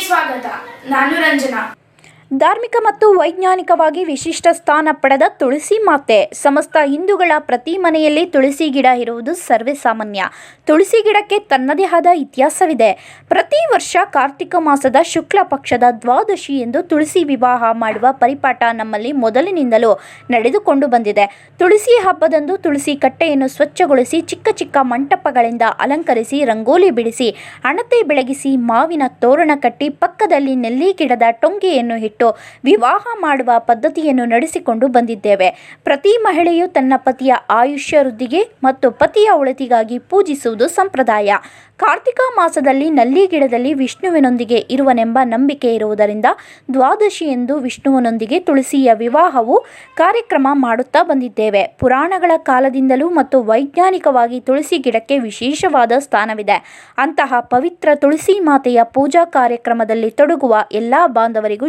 ಸ್ವಾಗತ. ನಾನು ರಂಜನಾ. ವೈಜ್ಞಾನಿಕವಾಗಿ ವಿಶಿಷ್ಟ ಸ್ಥಾನ ಪಡೆದ ತುಳಸಿ ಮಾತೆ. ಸಮಸ್ತ ಹಿಂದೂಗಳ ಪ್ರತಿ ಮನೆಯಲ್ಲಿ ತುಳಸಿ ಗಿಡ ಇರುವುದು ಸರ್ವೇ ಸಾಮಾನ್ಯ. ತುಳಸಿ ಗಿಡಕ್ಕೆ ತನ್ನದೇ ಆದ ಇತಿಹಾಸವಿದೆ. ಪ್ರತಿ ವರ್ಷ ಕಾರ್ತಿಕ ಮಾಸದ ಶುಕ್ಲ ಪಕ್ಷದ ದ್ವಾದಶಿ ಎಂದು ತುಳಸಿ ವಿವಾಹ ಮಾಡುವ ಪರಿಪಾಠ ನಮ್ಮಲ್ಲಿ ಮೊದಲಿನಿಂದಲೂ ನಡೆದುಕೊಂಡು ಬಂದಿದೆ. ತುಳಸಿ ಹಬ್ಬದಂದು ತುಳಸಿ ಕಟ್ಟೆಯನ್ನು ಸ್ವಚ್ಛಗೊಳಿಸಿ, ಚಿಕ್ಕ ಚಿಕ್ಕ ಮಂಟಪಗಳಿಂದ ಅಲಂಕರಿಸಿ, ರಂಗೋಲಿ ಬಿಡಿಸಿ ಹಣತೆ ಬೆಳಗಿಸಿ, ಮಾವಿನ ತೋರಣ ಕಟ್ಟಿ, ಪಕ್ಕದಲ್ಲಿ ನೆಲ್ಲಿ ಗಿಡದ ಟೊಂಗೆಯನ್ನು ಇಟ್ಟು ವಿವಾಹ ಮಾಡುವ ಪದ್ಧತಿಯನ್ನು ನಡೆಸಿಕೊಂಡು ಬಂದಿದ್ದೇವೆ. ಪ್ರತಿ ಮಹಿಳೆಯು ತನ್ನ ಪತಿಯ ಆಯುಷ್ಯ ವೃದ್ಧಿಗೆ ಮತ್ತು ಪತಿಯ ಒಳಿತಿಗಾಗಿ ಪೂಜಿಸುವುದು ಸಂಪ್ರದಾಯ. ಕಾರ್ತಿಕ ಮಾಸದಲ್ಲಿ ನಲ್ಲಿ ಗಿಡದಲ್ಲಿ ವಿಷ್ಣುವಿನೊಂದಿಗೆ ಇರುವನೆಂಬ ನಂಬಿಕೆ ಇರುವುದರಿಂದ ದ್ವಾದಶಿ ಎಂದು ವಿಷ್ಣುವನೊಂದಿಗೆ ತುಳಸಿಯ ವಿವಾಹವು ಕಾರ್ಯಕ್ರಮ ಮಾಡುತ್ತಾ ಬಂದಿದ್ದೇವೆ. ಪುರಾಣಗಳ ಕಾಲದಿಂದಲೂ ಮತ್ತು ವೈಜ್ಞಾನಿಕವಾಗಿ ತುಳಸಿ ಗಿಡಕ್ಕೆ ವಿಶೇಷವಾದ ಸ್ಥಾನವಿದೆ. ಅಂತಹ ಪವಿತ್ರ ತುಳಸಿ ಮಾತೆಯ ಪೂಜಾ ಕಾರ್ಯಕ್ರಮದಲ್ಲಿ ತೊಡಗುವ ಎಲ್ಲ ಬಾಂಧವರಿಗೂ